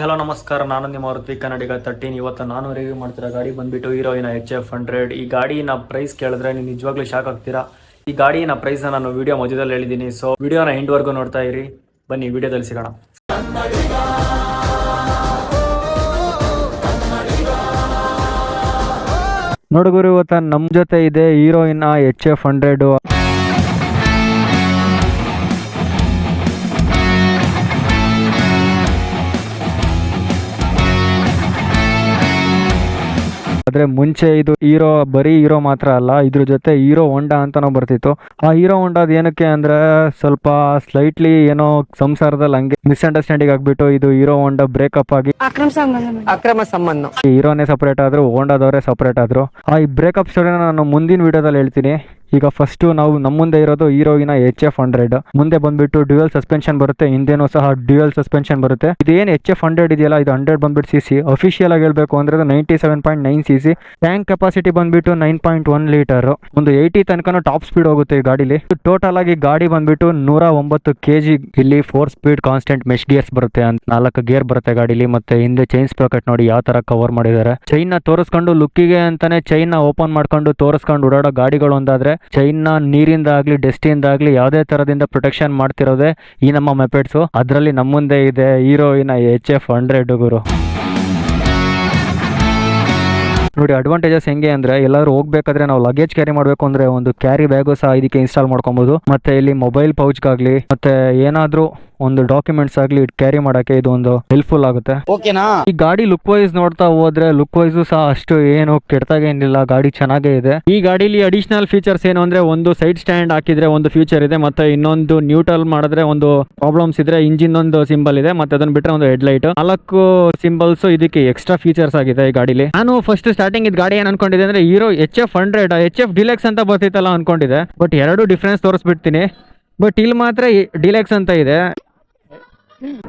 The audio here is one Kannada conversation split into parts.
ಹಲೋ, ನಮಸ್ಕಾರ. ನಾನು ನಿಮ್ಮ ಮಾರುತಿ ಕನ್ನಡಿಗ ತರ್ಟೀನ್. ಇವತ್ತು ನಾನು ರಿವ್ಯೂ ಮಾಡ್ತಿರೋ ಗಾಡಿ ಬಂದ್ಬಿಟ್ಟು ಹೀರೋಯಿನ ಎಚ್ ಎಫ್ ಹಂಡ್ರೆಡ್ ಈ ಗಾಡಿನ ಪ್ರೈಸ್ ಕೇಳಿದ್ರೆ ನೀವು ನಿಜವಾಗ್ಲೂ ಶಾಕ್ ಆಗ್ತೀರಾ? ಈ ಗಾಡಿನ ಪ್ರೈಸ್ ನಾನು ವಿಡಿಯೋ ಮಧ್ಯದಲ್ಲಿ ಹೇಳಿದ್ದೀನಿ. ಸೊ ವಿಡಿಯೋನ ಎಂಡ್ವರೆಗೂ ನೋಡ್ತಾ ಇರಿ. ಬನ್ನಿ, ವಿಡಿಯೋದಲ್ಲಿ ಸಿಗೋಣ. ನೋಡುಗರು ಇವತ್ತು ನಮ್ಮ ಜೊತೆ ಇದೆ ಹೀರೋಯಿನ ಎಚ್ ಎಫ್ ಹಂಡ್ರೆಡ್ ಆದ್ರೆ ಮುಂಚೆ ಇದು ಹೀರೋ ಬರೀ ಹೀರೋ ಮಾತ್ರ ಅಲ್ಲ ಇದ್ರ ಜೊತೆ ಹೀರೋ ಹೊಂಡಾ ಅಂತಾನೂ ಬರ್ತಿತ್ತು. ಆ ಹೀರೋ ಹೊಂಡಾದ ಏನಕ್ಕೆ ಅಂದ್ರೆ ಸ್ವಲ್ಪ ಸ್ಲೈಟ್ಲಿ ಏನೋ ಸಂಸಾರದಲ್ಲಿ ಹಂಗೆ ಮಿಸ್ಅಂಡರ್ಸ್ಟ್ಯಾಂಡಿಂಗ್ ಆಗ್ಬಿಟ್ಟು ಇದು ಹೀರೋ ಹೊಂಡ ಬ್ರೇಕಪ್ ಆಗಿ ಅಕ್ರಮ ಸಂಬಂಧ ಅಕ್ರಮ ಸಂಬಂಧ. ಹೀರೋನೇ ಸಪ್ರೇಟ್ ಆದ್ರು ಹೋಂಡಾದವರೇ ಸಪ್ರೇಟ್ ಆದ್ರು. ಆ ಈ ಬ್ರೇಕಪ್ ಸ್ಟೋರಿನ ನಾನು ಮುಂದಿನ ವಿಡಿಯೋದಲ್ಲಿ ಹೇಳ್ತೀನಿ. ಈಗ ಫಸ್ಟ್ ನಾವು ನಮ್ಮ ಮುಂದೆ ಇರೋದು ಹೀರೋಗಿನ ಎಚ್ ಎಫ್ ಹಂಡ್ರೆಡ್ ಮುಂದೆ ಬಂದ್ಬಿಟ್ಟು ಡ್ಯೂಯಲ್ ಸಸ್ಪೆನ್ಷನ್ ಬರುತ್ತೆ, ಹಿಂದೆನೂ ಸಹ ಡ್ಯೂಯಲ್ ಸಸ್ಪೆನ್ಷನ್ ಬರುತ್ತೆ. ಇದೇನು ಎಚ್ ಎಫ್ ಹಂಡ್ರೆಡ್ ಇದೆಯಲ್ಲ, ಇದು ಹಂಡ್ರೆಡ್ ಬಂದ್ಬಿಟ್ಟು ಸಿ ಸಿ ಅಫಿಷಿಯಲ್ ಆಗಿ ಹೇಳಬೇಕು ಅಂದ್ರೆ ninety seven point nine C C tank capacity ಬಂದ್ಬಿಟ್ಟು ನೈನ್ ಪಾಯಿಂಟ್ ಒನ್ ಲೀಟರ್ ಒಂದು ಏಯ್ಟಿ ತನಕ ಟಾಪ್ ಸ್ಪೀಡ್ ಹೋಗುತ್ತೆ ಈ ಗಾಡಿಲಿ. ಟೋಟಲ್ ಆಗಿ ಗಾಡಿ ಬಂದ್ಬಿಟ್ಟು ನೂರ ಒಂಬತ್ತು ಕೆ ಜಿ ಇಲ್ಲಿ four speed constant mesh gears ಬರುತ್ತೆ ಅಂತ, ನಾಲ್ಕು ಗೇರ್ ಬರುತ್ತೆ ಗಾಡಿಲಿ, ಮತ್ತೆ ಹಿಂದೆ ಚೈನ್ ಸ್ಪ್ರಾಕೆಟ್ ನೋಡಿ ಯಾವ ತರ ಕವರ್ ಮಾಡಿದ್ದಾರೆ. ಚೈನ್ನ ತೋರಿಸ್ಕೊಂಡು ಲುಕ್ಕಿಗೆ ಅಂತಾನೆ ಚೈನ್ನ ಓಪನ್ ಮಾಡ್ಕೊಂಡು ತೋರಿಸ್ಕೊಂಡು ಓಡಾಡೋ ಗಾಡಿಗಳು ಒಂದಾದ್ರೆ ಚೈನ್ನ ನೀರಿಂದ ಆಗಲಿ ಡಸ್ಟಿಂದ ಆಗಲಿ ಯಾವುದೇ ಥರದಿಂದ ಪ್ರೊಟೆಕ್ಷನ್ ಮಾಡ್ತಿರೋದೇ ಈ ನಮ್ಮ ಮೆಪೆಡ್ಸು ಅದರಲ್ಲಿ ನಮ್ಮ ಮುಂದೆ ಇದೆ ಹೀರೋಯಿನ ಎಚ್ ಎಫ್ ಹಂಡ್ರೆಡ್ ಗುರು. ನೋಡಿ ಅಡ್ವಾಂಟೇಜಸ್ ಹೆಂಗೆ ಅಂದ್ರೆ ಎಲ್ಲರೂ ಹೋಗ್ಬೇಕಾದ್ರೆ ನಾವು ಲಗೇಜ್ ಕ್ಯಾರಿ ಮಾಡಬೇಕು ಅಂದ್ರೆ ಒಂದು ಕ್ಯಾರಿ ಬ್ಯಾಗು ಸಹ ಇದಕ್ಕೆ ಇನ್ಸ್ಟಾಲ್ ಮಾಡ್ಕೊಬಹುದು ಮತ್ತೆ ಇಲ್ಲಿ ಮೊಬೈಲ್ ಪೌಚ್ ಆಗ್ಲಿ ಮತ್ತೆ ಏನಾದ್ರೂ ಒಂದು ಡಾಕ್ಯುಮೆಂಟ್ಸ್ ಆಗ್ಲಿ ಕ್ಯಾರಿ ಮಾಡಕ್ಕೆ ಇದು ಒಂದು ಹೆಲ್ಪ್ಫುಲ್ ಆಗುತ್ತೆ. ಓಕೆನಾ ಈ ಗಾಡಿ ಲುಕ್ ವೈಸ್ ನೋಡ್ತಾ ಹೋದ್ರೆ ಲುಕ್ ವೈಸ್ ಸಹ ಅಷ್ಟು ಏನು ಕೆಟ್ಟದಾಗೇನಿಲ್ಲ ಗಾಡಿ ಚೆನ್ನಾಗೇ ಇದೆ. ಈ ಗಾಡಿಲಿ ಅಡಿಷನಲ್ ಫೀಚರ್ಸ್ ಏನು ಅಂದ್ರೆ ಒಂದು ಸೈಡ್ ಸ್ಟ್ಯಾಂಡ್ ಹಾಕಿದ್ರೆ ಒಂದು ಫ್ಯೂಚರ್ ಇದೆ ಮತ್ತೆ ಇನ್ನೊಂದು ನ್ಯೂಟ್ರಲ್ ಮಾಡಿದ್ರೆ ಒಂದು ಪ್ರಾಬ್ಲಮ್ಸ್ ಇದ್ರೆ ಇಂಜಿನ್ ಒಂದು ಸಿಂಬಲ್ ಇದೆ ಮತ್ತೆ ಅದನ್ನ ಬಿಟ್ರೆ ಒಂದು ಹೆಡ್ ಲೈಟ್ ನಾಲ್ಕು ಸಿಂಬಲ್ಸ್ ಇದಕ್ಕೆ ಎಕ್ಸ್ಟ್ರಾ ಫೀಚರ್ಸ್ ಆಗಿದೆ ಈ ಗಾಡಿಲಿ. ನಾನು ಫಸ್ಟ್ ಸ್ಟಾರ್ಟಿಂಗ್ ಇದು ಗಾಡಿ ಏನು ಅನ್ಕೊಂಡಿದೆ ಅಂದ್ರೆ Hero H F hundred H F deluxe ಅಂತ ಬರ್ತಿತ್ತಲ್ಲ ಅನ್ಕೊಂಡಿದೆ. ಬಟ್ ಎರಡು ಡಿಫ್ರೆನ್ಸ್ ತೋರಿಸ್ಬಿಡ್ತೀನಿ. ಬಟ್ ಇಲ್ಲಿ ಮಾತ್ರ ಡಿಲೆಕ್ಸ್ ಅಂತ ಇದೆ.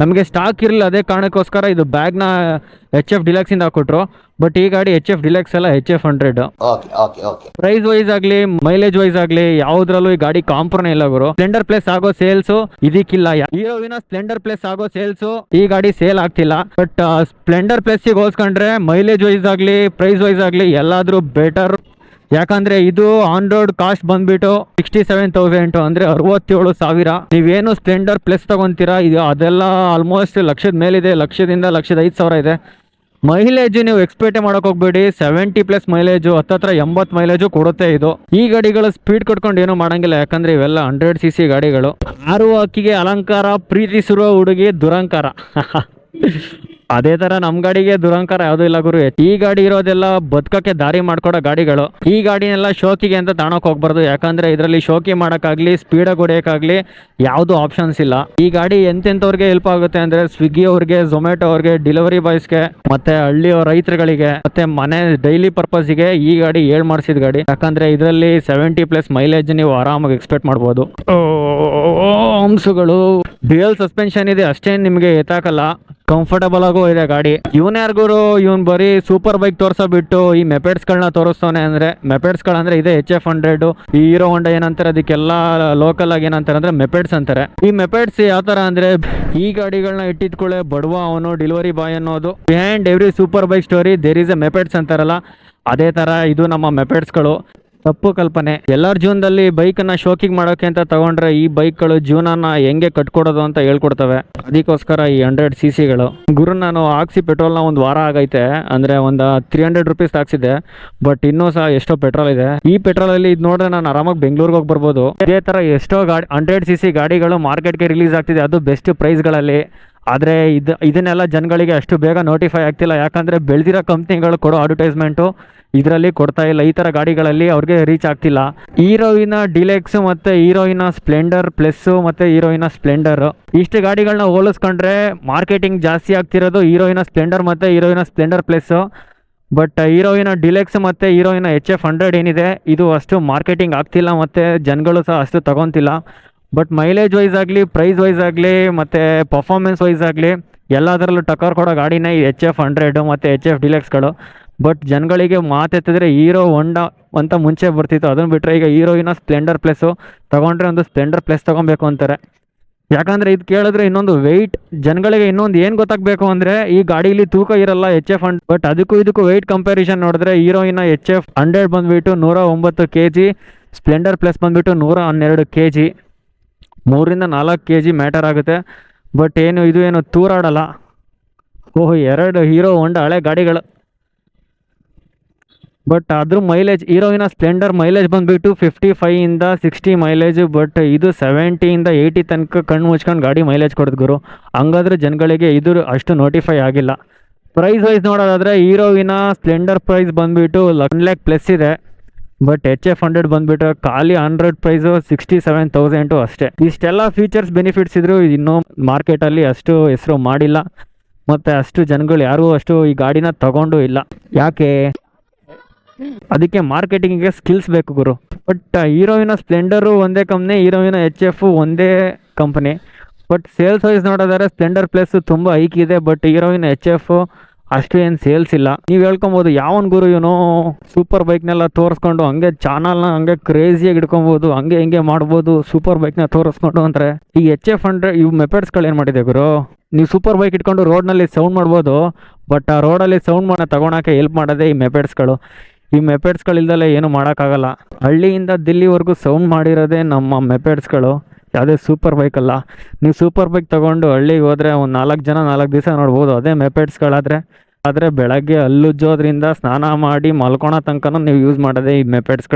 ನಮಗೆ ಸ್ಟಾಕ್ ಇರಲಿಲ್ಲ ಅದೇ ಕಾರಣಕ್ಕೋಸ್ಕರ ಇದು ಬ್ಯಾಗ್ನ ಎಚ್ ಎಫ್ ಡಿಲೆಕ್ಸ್ ಇಂದ ಹಾಕೊಟ್ರು ಬಟ್ ಈ ಗಾಡಿ ಎಚ್ ಎಫ್ ಡಿಲೆಕ್ಸ್ ಎಲ್ಲ H F hundred price wise ಆಗ್ಲಿ ಮೈಲೇಜ್ ವೈಸ್ ಆಗ್ಲಿ ಯಾವ್ದ್ರಲ್ಲೂ ಈ ಗಾಡಿ ಕಾಂಪ್ರನೇ ಇಲ್ಲ ಗುರು. ಸ್ಪ್ಲೆಂಡರ್ ಪ್ಲಸ್ ಆಗೋ ಸೇಲ್ಸ್ ಇದಕ್ಕಿಲ್ಲ. ಹೀರೋವಿನ ಸ್ಪ್ಲೆಂಡರ್ ಪ್ಲಸ್ ಆಗೋ ಸೇಲ್ಸ್ ಈ ಗಾಡಿ ಸೇಲ್ ಆಗ್ತಿಲ್ಲ. ಬಟ್ ಸ್ಪ್ಲೆಂಡರ್ ಪ್ಲಸ್ ಹೋಲ್ಸ್ಕೊಂಡ್ರೆ ಮೈಲೇಜ್ ವೈಸ್ ಆಗ್ಲಿ ಪ್ರೈಸ್ ವೈಸ್ ಆಗ್ಲಿ ಎಲ್ಲಾದ್ರೂ ಬೆಟರ್ ಯಾಕಂದ್ರೆ ಇದು ಆನ್ ರೋಡ್ ಕಾಸ್ಟ್ ಬಂದ್ಬಿಟ್ಟು ಸಿಕ್ಸ್ಟಿ ಸೆವೆನ್ ತೌಸಂಡ್ ಅಂದ್ರೆ ಅರವತ್ತೇಳು ಸಾವಿರ. ನೀವೇನು ಸ್ಪ್ಲೆಂಡರ್ ಪ್ಲಸ್ ತಗೊಂತೀರಾ? ಇದು ಅದೆಲ್ಲ ಆಲ್ಮೋಸ್ಟ್ ಲಕ್ಷದ ಮೇಲಿದೆ, ಲಕ್ಷದಿಂದ ಲಕ್ಷದ ಐದು ಸಾವಿರ ಇದೆ. ಮೈಲೇಜ್ ನೀವು ಎಕ್ಸ್ಪೆಕ್ಟ್ ಮಾಡಕ್ ಹೋಗ್ಬೇಡಿ. ಸೆವೆಂಟಿ ಪ್ಲಸ್ ಮೈಲೇಜು, ಹತ್ತತ್ರ ಎಂಬತ್ತು ಮೈಲೇಜು ಕೊಡುತ್ತೆ ಇದು. ಈ ಗಾಡಿಗಳು ಸ್ಪೀಡ್ ಕಟ್ಕೊಂಡು ಏನು ಮಾಡಂಗಿಲ್ಲ, ಯಾಕಂದ್ರೆ ಇವೆಲ್ಲ ಹಂಡ್ರೆಡ್ ಸಿ ಸಿ ಗಾಡಿಗಳು. ಆರು ಅಕ್ಕಿಗೆ ಅಲಂಕಾರ, ಪ್ರೀತಿಸಿರುವ ಹುಡುಗಿ ದುರಂಕಾರ. ಅದೇ ತರ ನಮ್ ಗಾಡಿಗೆ ದುರಂಕಾರ ಯಾವ್ದು ಇಲ್ಲ ಗುರು ಈ ಗಾಡಿ ಇರೋದೆಲ್ಲ ಬದುಕಕ್ಕೆ ದಾರಿ ಮಾಡ್ಕೊಡೋ ಗಾಡಿಗಳು ಈ ಗಾಡಿನೆಲ್ಲ ಶೋಕಿಗೆ ಅಂತ ತಾಣಕ್ ಹೋಗ್ಬಾರ್ದು ಯಾಕಂದ್ರೆ ಇದರಲ್ಲಿ ಶೋಕಿ ಮಾಡಕ್ಕಾಗ್ಲಿ ಸ್ಪೀಡ್ ಹೊಡೆಯಕ್ಕಾಗ್ಲಿ ಯಾವ್ದು ಆಪ್ಷನ್ಸ್ ಇಲ್ಲ ಈ ಗಾಡಿ ಎಂತೆಂಥವ್ರಿಗೆ ಹೆಲ್ಪ್ ಆಗುತ್ತೆ ಅಂದ್ರೆ ಸ್ವಿಗ್ಗಿ ಅವ್ರಿಗೆ ಝೊಮ್ಯಾಟೊ ಅವ್ರಿಗೆ ಡೆಲಿವರಿ ಬಾಯ್ಸ್ಗೆ ಮತ್ತೆ ಹಳ್ಳಿಯ ರೈತರುಗಳಿಗೆ ಮತ್ತೆ ಮನೆ ಡೈಲಿ ಪರ್ಪಸ್ಗೆ ಈ ಗಾಡಿ ಏಳ್ ಮಾಡಿಸಿದ ಗಾಡಿ ಯಾಕಂದ್ರೆ ಇದರಲ್ಲಿ ಸೆವೆಂಟಿ ಪ್ಲಸ್ ಮೈಲೇಜ್ ನೀವು ಆರಾಮಾಗಿ ಎಕ್ಸ್ಪೆಕ್ಟ್ ಮಾಡ್ಬೋದು ಹಂಸಗಳು ಡ್ಯೂಯಲ್ ಸಸ್ಪೆನ್ಷನ್ ಇದೆ ಅಷ್ಟೇನು ನಿಮಗೆ ಎತ್ತಾಕಲ್ಲ ಕಂಫರ್ಟಬಲ್ ಆಗೋ ಇದೆ ಗಾಡಿ. ಇವನ್ ಯಾರಿಗೂ ಇವನ್ ಬರೀ ಸೂಪರ್ ಬೈಕ್ ತೋರ್ಸೋ ಬಿಟ್ಟು ಈ ಮೆಪೆಡ್ಸ್ಗಳನ್ನ ತೋರಿಸ್ತಾನೆ ಅಂದ್ರೆ ಮೆಪೆಡ್ಸ್ಗಳಂದ್ರೆ ಇದೆ ಎಚ್ ಎಫ್ ಹಂಡ್ರೆಡ್ ಈ ಹೀರೋ ಹೊಂಡ ಏನಂತಾರೆ, ಅದಕ್ಕೆಲ್ಲ ಲೋಕಲ್ ಆಗಿ ಏನಂತಾರೆ ಅಂದ್ರೆ ಮೆಪೆಡ್ಸ್ ಅಂತಾರೆ. ಈ ಮೆಪೆಡ್ಸ್ ಯಾವ ತರ ಅಂದ್ರೆ, ಈ ಗಾಡಿಗಳನ್ನ ಇಟ್ಟಿದ್ಕೊಳ್ಳೆ ಬಡವ ಅವನು ಡೆಲಿವರಿ ಬಾಯ್ ಅನ್ನೋದು. Behind every super bike story there is a mopeds ಅಂತಾರಲ್ಲ, ಅದೇ ತರ ಇದು ನಮ್ಮ ಮೆಪೆಡ್ಸ್ಗಳು ತಪ್ಪು ಕಲ್ಪನೆ. ಎಲ್ಲರ ಜೀವನದಲ್ಲಿ ಬೈಕನ್ನ ಶೋಕಿಂಗ್ ಮಾಡೋಕೆ ಅಂತ ತಗೊಂಡ್ರೆ ಈ ಬೈಕ್ಗಳು ಜೀವನನ ಹೆಂಗೆ ಕಟ್ಕೊಡೋದು ಅಂತ ಹೇಳ್ಕೊಡ್ತವೆ. ಅದಕ್ಕೋಸ್ಕರ ಈ ಹಂಡ್ರೆಡ್ ಸಿ ಸಿಗಳು ಗುರು ನಾನು ಹಾಕ್ಸಿ ನ ಒಂದು ವಾರ ಆಗೈತೆ. ಅಂದ್ರೆ ಒಂದು ತ್ರೀ ಹಂಡ್ರೆಡ್ ರುಪೀಸ್ ಹಾಕ್ಸಿದೆ ಬಟ್ ಇನ್ನೂ ಸಹ ಎಷ್ಟೋ ಪೆಟ್ರೋಲ್ ಇದೆ. ಈ ಪೆಟ್ರೋಲ್ ಅಲ್ಲಿ ಇದು ನೋಡ್ರೆ ನಾನು ಆರಾಮಾಗಿ ಬೆಂಗಳೂರಿಗೆ ಹೋಗಿ ಬರ್ಬೋದು. ಇದೇ ತರ ಎಷ್ಟೋ ಗಾಡಿ ಹಂಡ್ರೆಡ್ ಸಿ ಸಿ ಗಾಡಿಗಳು ಮಾರ್ಕೆಟ್ಗೆ ರಿಲೀಸ್ ಆಗ್ತಿದೆ. ಅದು ಬೆಸ್ಟ್ ಪ್ರೈಸ್ಗಳಲ್ಲಿ ಆದರೆ ಇದು ಇದನ್ನೆಲ್ಲ ಜನಗಳಿಗೆ ಅಷ್ಟು ಬೇಗ ನೋಟಿಫೈ ಆಗ್ತಿಲ್ಲ. ಯಾಕಂದರೆ ಬೆಳೆದಿರೋ ಕಂಪ್ನಿಗಳು ಕೊಡೋ ಅಡ್ವರ್ಟೈಸ್ಮೆಂಟು ಇದರಲ್ಲಿ ಕೊಡ್ತಾ ಇಲ್ಲ. ಈ ಥರ ಗಾಡಿಗಳಲ್ಲಿ ಅವ್ರಿಗೆ ರೀಚ್ ಆಗ್ತಿಲ್ಲ. ಹೀರೋಯಿನ ಡಿಲೆಕ್ಸ್ ಮತ್ತು ಹೀರೋಯಿನ ಸ್ಪ್ಲೆಂಡರ್ ಪ್ಲಸ್ಸು ಮತ್ತು ಹೀರೋಯಿನ ಸ್ಪ್ಲೆಂಡರ್ ಇಷ್ಟು ಗಾಡಿಗಳನ್ನ ಹೋಲಿಸ್ಕೊಂಡ್ರೆ ಮಾರ್ಕೆಟಿಂಗ್ ಜಾಸ್ತಿ ಆಗ್ತಿರೋದು ಹೀರೋಯಿನ ಸ್ಪ್ಲೆಂಡರ್ ಮತ್ತು ಹೀರೋಯಿನ ಸ್ಪ್ಲೆಂಡರ್ ಪ್ಲಸ್ಸು ಬಟ್ ಹೀರೋಯಿನ ಡಿಲೆಕ್ಸ್ ಮತ್ತು ಹೀರೋಯಿನ ಎಚ್ ಎಫ್ ಹಂಡ್ರೆಡ್ ಏನಿದೆ, ಇದು ಅಷ್ಟು ಮಾರ್ಕೆಟಿಂಗ್ ಆಗ್ತಿಲ್ಲ ಮತ್ತು ಜನಗಳು ಸಹ ಅಷ್ಟು ತಗೊತಿಲ್ಲ. ಬಟ್ ಮೈಲೇಜ್ ವೈಸ್ ಆಗಲಿ ಪ್ರೈಸ್ ವೈಸ್ ಆಗಲಿ, ಮತ್ತು ಪರ್ಫಾರ್ಮೆನ್ಸ್ ವೈಸ್ ಆಗಲಿ, ಎಲ್ಲದರಲ್ಲೂ ಟಕ್ಕರ್ ಕೊಡೋ ಗಾಡಿನೇ ಎಚ್ ಎಫ್ ಹಂಡ್ರೆಡು ಮತ್ತು ಎಚ್ ಎಫ್ ಡಿಲೆಕ್ಸ್ಗಳು ಬಟ್ ಜನಗಳಿಗೆ ಮಾತೆತ್ತಿದ್ರೆ ಹೀರೋ ಹೊಂಡ ಅಂತ ಮುಂಚೆ ಬರ್ತಿತ್ತು. ಅದನ್ನು ಬಿಟ್ಟರೆ ಈಗ ಹೀರೋಯಿನ ಸ್ಪ್ಲೆಂಡರ್ ಪ್ಲಸ್ಸು ತೊಗೊಂಡ್ರೆ ಒಂದು ಸ್ಪ್ಲೆಂಡರ್ ಪ್ಲಸ್ ತೊಗೊಬೇಕು ಅಂತಾರೆ. ಯಾಕಂದರೆ ಇದು ಕೇಳಿದ್ರೆ ಇನ್ನೊಂದು ವೆಯ್ಟ್ ಜನಗಳಿಗೆ ಇನ್ನೊಂದು ಏನು ಗೊತ್ತಾಗಬೇಕು ಅಂದರೆ, ಈ ಗಾಡೀಲಿ ತೂಕ ಇರಲ್ಲ ಎಚ್ ಎಫ್ ಹಂಡ್ ಬಟ್ ಅದಕ್ಕೂ ಇದಕ್ಕೂ ವೆಯ್ಟ್ ಕಂಪ್ಯಾರಿಷನ್ ನೋಡಿದ್ರೆ ಹೀರೋಯಿನ ಎಚ್ ಎಫ್ ಹಂಡ್ರೆಡ್ ಬಂದುಬಿಟ್ಟು ನೂರ ಒಂಬತ್ತು ಕೆ ಜಿ ಸ್ಪ್ಲೆಂಡರ್ ಪ್ಲಸ್ ಬಂದುಬಿಟ್ಟು ನೂರ ಹನ್ನೆರಡು ಕೆ ಜಿ ಮೂರಿಂದ ನಾಲ್ಕು ಕೆ ಜಿ ಮ್ಯಾಟರ್ ಆಗುತ್ತೆ. ಬಟ್ ಏನು ಇದು ಏನು ತೂರಾಡಲ್ಲ. ಓಹ್, ಎರಡು ಹೀರೋ ಹೊಂಡ ಹಳೆ ಗಾಡಿಗಳು. ಬಟ್ ಅದ್ರ ಮೈಲೇಜ್ ಹೀರೋವಿನ ಸ್ಪ್ಲೆಂಡರ್ ಮೈಲೇಜ್ ಬಂದುಬಿಟ್ಟು ಫಿಫ್ಟಿ ಫೈಯಿಂದ ಸಿಕ್ಸ್ಟಿ ಮೈಲೇಜ್, ಬಟ್ ಇದು ಸೆವೆಂಟಿಯಿಂದ ಏಯ್ಟಿ ತನಕ ಕಣ್ಣು ಮುಚ್ಕೊಂಡು ಗಾಡಿ ಮೈಲೇಜ್ ಕೊಡ್ದು ಗುರು. ಹಂಗಾದ್ರೆ ಜನಗಳಿಗೆ ಇದು ಅಷ್ಟು ನೋಟಿಫೈ ಆಗಿಲ್ಲ. ಪ್ರೈಸ್ ವೈಸ್ ನೋಡೋದಾದರೆ ಹೀರೋವಿನ ಸ್ಪ್ಲೆಂಡರ್ ಪ್ರೈಸ್ ಬಂದುಬಿಟ್ಟು ಒನ್ ಲ್ಯಾಕ್ ಪ್ಲಸ್ ಇದೆ. ಬಟ್ ಎಚ್ ಎಫ್ ಹಂಡ್ರೆಡ್ ಬಂದ್ಬಿಟ್ಟು ಖಾಲಿ hundred price sixty seven thousand ಅಷ್ಟೇ. ಇಷ್ಟೆಲ್ಲ ಫೀಚರ್ಸ್ ಬೆನಿಫಿಟ್ಸ್ ಇನ್ನು ಇನ್ನೂ ಮಾರ್ಕೆಟಲ್ಲಿ ಅಷ್ಟು ಹೆಸರು ಮಾಡಿಲ್ಲ. ಮತ್ತು ಅಷ್ಟು ಜನಗಳು ಯಾರೂ ಅಷ್ಟು ಈ ಗಾಡಿನ ತಗೊಂಡು ಇಲ್ಲ. ಯಾಕೆ? ಅದಕ್ಕೆ ಮಾರ್ಕೆಟಿಂಗಿಗೆ ಸ್ಕಿಲ್ಸ್ ಬೇಕು ಗುರು. ಬಟ್ ಹೀರೋವಿನ ಸ್ಪ್ಲೆಂಡರು ಒಂದೇ ಕಂಪ್ನಿ ಹೀರೋವಿನ ಎಚ್ ಎಫ್ ಒಂದೇ ಕಂಪ್ನಿ ಬಟ್ ಸೇಲ್ಸ್ ವೈಸ್ ನೋಡೋದಾದ್ರೆ ಸ್ಪ್ಲೆಂಡರ್ ಪ್ಲಸ್ ತುಂಬ ಹೈಕ್ ಇದೆ ಬಟ್ ಹೀರೋವಿನ ಎಚ್ ಎಫ್ ಅಷ್ಟು ಏನು ಸೇಲ್ಸ್ ಇಲ್ಲ. ನೀವು ಹೇಳ್ಕೊಬೋದು ಯಾವನ್ ಗುರು ಇವನು ಸೂಪರ್ ಬೈಕ್ನೆಲ್ಲ ತೋರಿಸ್ಕೊಂಡು ಹಂಗೆ ಚಾನಲ್ನ ಹಂಗೆ ಕ್ರೇಜಿಯಾಗಿ ಇಟ್ಕೊಬೋದು ಹಂಗೆ ಹಿಂಗೆ ಮಾಡ್ಬೋದು ಸೂಪರ್ ಬೈಕ್ನ ತೋರಿಸ್ಕೊಂಡು ಅಂದರೆ ಈ ಎಚ್ ಎಫ್ ಹಂಡ್ರೆಡ್ ಇವು ಮೆಪೆಡ್ಸ್ಗಳು ಏನು ಮಾಡಿದೆ ಗುರು? ನೀವು ಸೂಪರ್ ಬೈಕ್ ಇಟ್ಕೊಂಡು ರೋಡ್ನಲ್ಲಿ ಸೌಂಡ್ ಮಾಡ್ಬೋದು ಬಟ್ ಆ ರೋಡಲ್ಲಿ ಸೌಂಡ್ ಮಾಡೋ ತಗೊಳಕ್ಕೆ ಹೆಲ್ಪ್ ಮಾಡೋದೆ ಈ ಮೆಪೆಡ್ಸ್ಗಳು ಈ ಮೆಪೆಡ್ಸ್ಗಳಿಲ್ದಲೆ ಏನು ಮಾಡೋಕ್ಕಾಗಲ್ಲ. ಹಳ್ಳಿಯಿಂದ ದಿಲ್ಲಿವರೆಗೂ ಸೌಂಡ್ ಮಾಡಿರೋದೇ ನಮ್ಮ ಮೆಪೆಡ್ಸ್ಗಳು ಯಾವುದೇ ಸೂಪರ್ ಬೈಕ್ ಅಲ್ಲ. ನೀವು ಸೂಪರ್ ಬೈಕ್ ತೊಗೊಂಡು ಹಳ್ಳಿಗೆ ಹೋದರೆ ಒಂದು ನಾಲ್ಕು ಜನ ನಾಲ್ಕು ದಿವಸ ನೋಡ್ಬೋದು. ಅದೇ ಮೆಪೆಡ್ಸ್ಗಳಾದರೆ ಆದರೆ ಬೆಳಗ್ಗೆ ಹಲ್ಲುಜ್ಜೋದ್ರಿಂದ ಸ್ನಾನ ಮಾಡಿ ಮಲ್ಕೊಳೋ ತನಕನೂ ನೀವು ಯೂಸ್ ಮಾಡೋದೇ ಈ ಮೆಪೆಡ್ಸ್ಗಳು